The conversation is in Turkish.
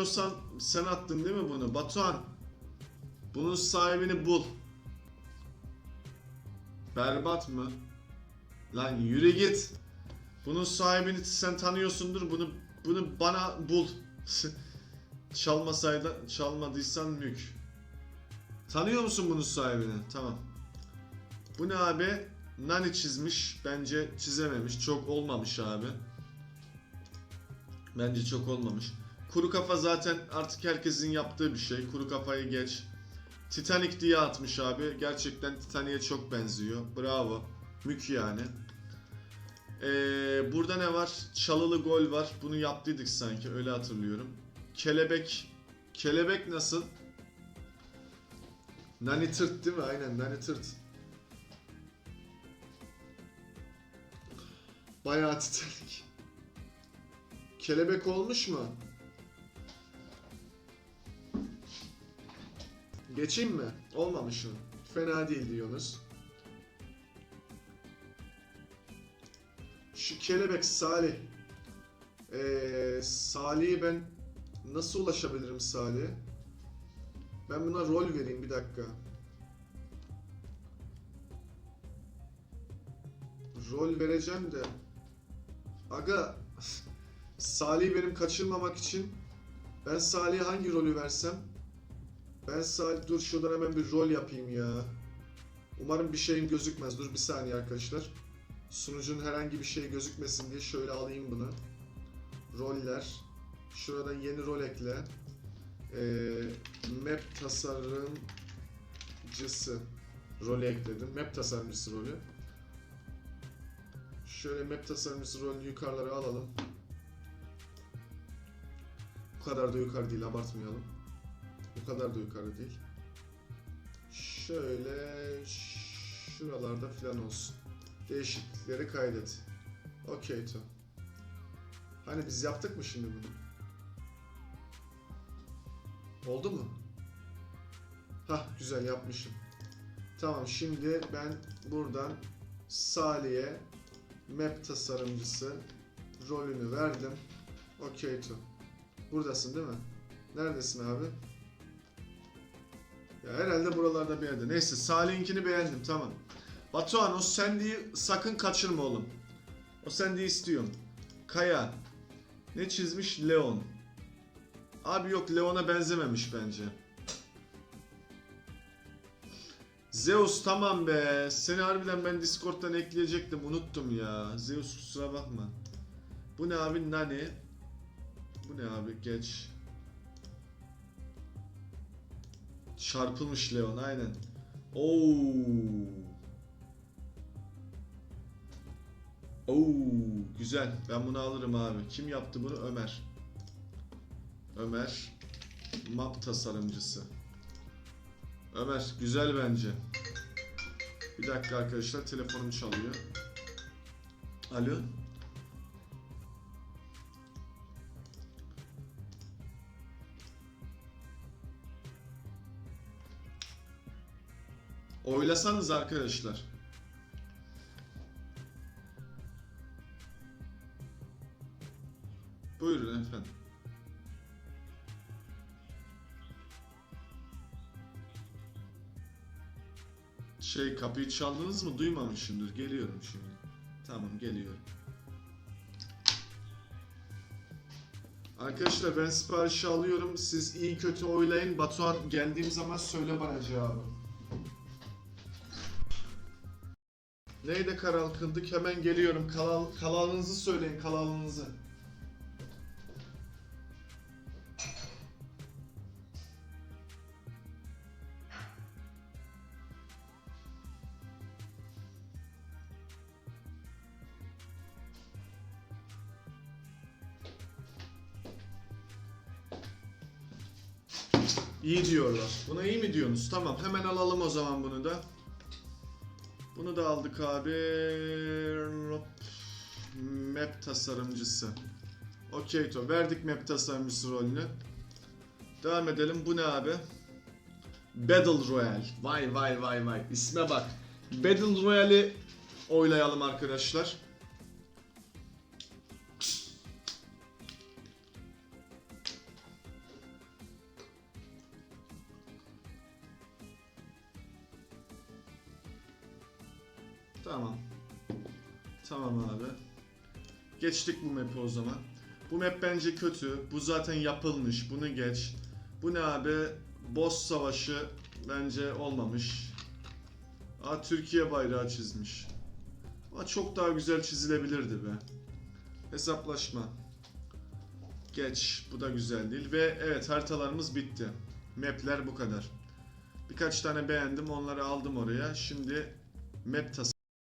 hatırlamıyorsan sen attın değil mi bunu? Batuhan. Bunun sahibini bul. Berbat mı? Lan yürü git. Bunun sahibini sen tanıyorsundur. Bunu bunu bana bul. Çalmasaydı, çalmadıysan mük. Tanıyor musun bunun sahibini? Tamam. Bu ne abi? Nani çizmiş. Bence çizememiş. Çok olmamış abi. Bence çok olmamış. Kuru kafa zaten artık herkesin yaptığı bir şey. Kuru kafayı geç. Titanic diye atmış abi. Gerçekten Titanic'e çok benziyor. Bravo. Mük yani. Ee, burada ne var? Çalılı gol var. Bunu yaptıydık sanki. Öyle hatırlıyorum. Kelebek. Kelebek nasıl? Nani tırt değil mi? Aynen Nani tırt. Bayağı Titanic. Kelebek olmuş mu? Geçeyim mi? Olmamış mı? Fena değil diyorsunuz. Şu kelebek Salih. Ee, Salih'e ben nasıl ulaşabilirim Salih'e? Ben buna rol vereyim bir dakika. Rol vereceğim de. Aga Salih'i benim kaçırmamak için ben Salih'e hangi rolü versem? Ben Salih dur şuradan hemen bir rol yapayım ya. Umarım bir şeyim gözükmez. Dur bir saniye arkadaşlar. Sunucunun herhangi bir şey gözükmesin diye şöyle alayım bunu. Roller. Şuradan yeni rol ekle. Ee, map tasarımcısı rolü ekledim. Map tasarımcısı rolü. Şöyle map tasarımcısı rolünü yukarılara alalım. Bu kadar da yukarı değil abartmayalım. Bu kadar da yukarı değil. Şöyle şuralarda falan olsun. Değişiklikleri kaydet. Okey to. Hani biz yaptık mı şimdi bunu? Oldu mu? Hah güzel yapmışım. Tamam şimdi ben buradan Salih'e map tasarımcısı rolünü verdim. Okey to. Buradasın değil mi? Neredesin abi? Ya herhalde buralarda bir yerde. Neyse Salih'inkini beğendim tamam. Batuhan o Sandy'yi sakın kaçırma oğlum. O Sandy'yi istiyorum. Kaya. Ne çizmiş? Leon. Abi yok Leon'a benzememiş bence. Zeus tamam be. Seni harbiden ben Discord'dan ekleyecektim. Unuttum ya. Zeus kusura bakma. Bu ne abi? Nani? Bu ne abi? Geç. Çarpılmış Leon aynen. Oo. Oo, güzel. Ben bunu alırım abi. Kim yaptı bunu? Ömer. Ömer map tasarımcısı. Ömer güzel bence. Bir dakika arkadaşlar telefonum çalıyor. Alo. Oylasanız arkadaşlar. Buyurun efendim. Şey kapıyı çaldınız mı? Duymamışımdır. Geliyorum şimdi. Tamam geliyorum. Arkadaşlar ben siparişi alıyorum. Siz iyi kötü oylayın. Batuhan geldiğim zaman söyle bana cevabı. Neyde karar kıldık? Hemen geliyorum. Kanal, kanalınızı söyleyin kanalınızı. İyi diyorlar. Buna iyi mi diyorsunuz? Tamam hemen alalım o zaman bunu da. Bunu da aldık abi. Map tasarımcısı. Okey to. Verdik map tasarımcısı rolünü. Devam edelim. Bu ne abi? Battle Royale. Vay vay vay vay. İsme bak. Battle Royale'i oylayalım arkadaşlar. Tamam. Tamam abi. Geçtik bu map'i o zaman. Bu map bence kötü. Bu zaten yapılmış. Bunu geç. Bu ne abi? Boss savaşı bence olmamış. Aa Türkiye bayrağı çizmiş. Ama çok daha güzel çizilebilirdi be. Hesaplaşma. Geç. Bu da güzel değil. Ve evet haritalarımız bitti. Map'ler bu kadar. Birkaç tane beğendim. Onları aldım oraya. Şimdi map tasarım